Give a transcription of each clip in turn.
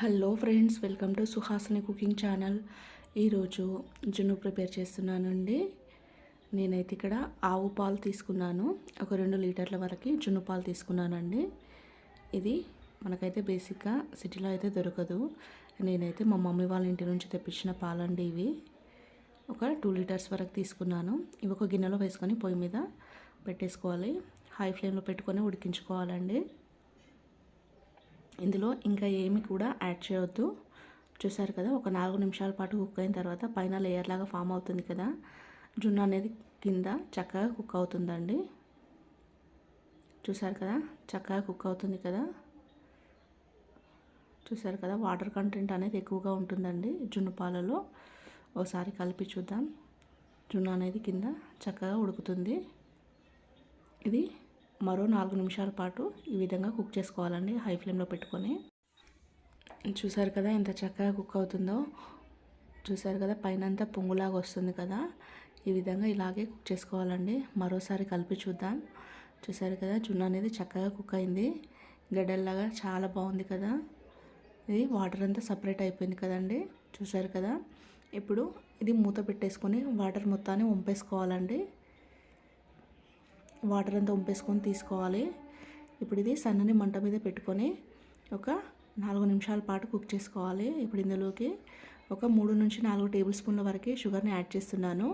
Hello friends welcome to Suhasini cooking channel. ఈరోజు జున్ను prepare చేస్తున్నానండి. నేనైతే ఇక్కడ ఆవు పాలు తీసుకున్నాను. ఒక రెండు లీటర్ల వరకు జున్ను పాలు తీసుకున్నానండి. ఇది మనకైతే బేసిక్గా సిటీలో అయితే దొరకదు. నేనైతే మా మమ్మీ వాళ్ళ ఇంటి నుంచి తెప్పించిన పాలండి ఇవి. ఒక టూ లీటర్స్ వరకు తీసుకున్నాను. ఇవి ఒక గిన్నెలో వేసుకొని పొయ్యి మీద పెట్టేసుకోవాలి. హై ఫ్లేమ్లో పెట్టుకొని ఉడికించుకోవాలండి. ఇందులో ఇంకా ఏమి కూడా యాడ్ చేయవద్దు చూసారు కదా ఒక నాలుగు నిమిషాల పాటు కుక్ అయిన తర్వాత పైన లేయర్ లాగా ఫామ్ అవుతుంది కదా. జున్ను అనేది కింద చక్కగా కుక్ అవుతుందండి. చూసారు కదా చక్కగా కుక్ అవుతుంది కదా. చూసారు కదా వాటర్ కంటెంట్ అనేది ఎక్కువగా ఉంటుందండి జున్ను పాలలో. ఒకసారి కలిపి చూద్దాం. జున్ను అనేది కింద చక్కగా ఉడుకుతుంది. ఇది మరో నాలుగు నిమిషాల పాటు ఈ విధంగా కుక్ చేసుకోవాలండి హై ఫ్లేమ్లో పెట్టుకొని. చూసారు కదా ఎంత చక్కగా కుక్ అవుతుందో? చూసారు కదా పైన అంతా పొంగులాగా వస్తుంది కదా? ఈ విధంగా ఇలాగే కుక్ చేసుకోవాలండి. మరోసారి కలిపి చూద్దాం. చూసారు కదా జున్ను అనేది చక్కగా కుక్ అయింది. గడ్డల్లాగా చాలా బాగుంది కదా? ఇది వాటర్ అంతా సపరేట్ అయిపోయింది కదండి? చూసారు కదా? ఇప్పుడు ఇది మూత పెట్టేసుకొని వాటర్ మొత్తాన్ని వంపేసుకోవాలండి. వాటర్ అంతా ఉంపేసుకొని తీసుకోవాలి. ఇప్పుడు ఇది సన్నని మంట మీద పెట్టుకొని ఒక నాలుగు నిమిషాల పాటు కుక్ చేసుకోవాలి. ఇప్పుడు ఇందులోకి ఒక మూడు నుంచి నాలుగు టేబుల్ స్పూన్ల వరకు షుగర్ని యాడ్ చేస్తున్నాను.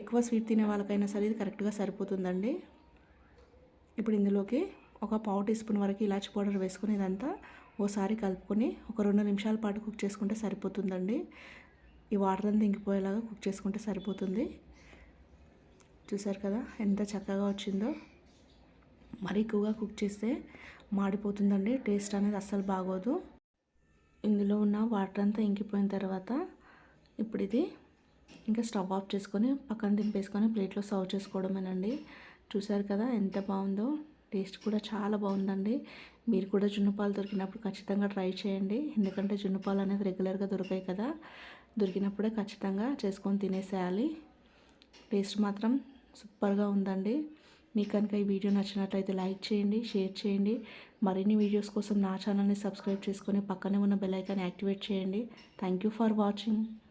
ఎక్కువ స్వీట్ తినే వాళ్ళకైనా సరే ఇది కరెక్ట్గా సరిపోతుందండి. ఇప్పుడు ఇందులోకి ఒక పావు టీ స్పూన్ వరకు ఇలాచి పౌడర్ వేసుకుని ఇదంతా ఓసారి కలుపుకొని ఒక రెండు నిమిషాల పాటు కుక్ చేసుకుంటే సరిపోతుందండి. ఈ వాటర్ అంతా ఇంకిపోయేలాగా కుక్ చేసుకుంటే సరిపోతుంది. చూసారు కదా ఎంత చక్కగా వచ్చిందో. మరీ ఎక్కువగా కుక్ చేస్తే మాడిపోతుందండి టేస్ట్ అనేది అస్సలు బాగోదు. ఇందులో ఉన్న వాటర్ అంతా ఇంకిపోయిన తర్వాత ఇప్పుడు ఇది ఇంకా స్టవ్ ఆఫ్ చేసుకొని పక్కన దింపేసుకొని ప్లేట్లో సర్వ్ చేసుకోవడమేనండి. చూసారు కదా ఎంత బాగుందో. టేస్ట్ కూడా చాలా బాగుందండి. మీరు కూడా జున్నుపాలు దొరికినప్పుడు ఖచ్చితంగా ట్రై చేయండి. ఎందుకంటే జున్నుపాలు అనేది రెగ్యులర్గా దొరికాయి కదా. దొరికినప్పుడే ఖచ్చితంగా చేసుకొని తినేసేయాలి. టేస్ట్ మాత్రం సూపర్గా ఉందండి. మీకు కనుక ఈ వీడియో నచ్చినట్లయితే లైక్ చేయండి షేర్ చేయండి. మరిన్ని వీడియోస్ కోసం నా ఛానల్ని సబ్స్క్రైబ్ చేసుకొని పక్కనే ఉన్న బెల్ ఐకాన్ యాక్టివేట్ చేయండి. Thank you for watching.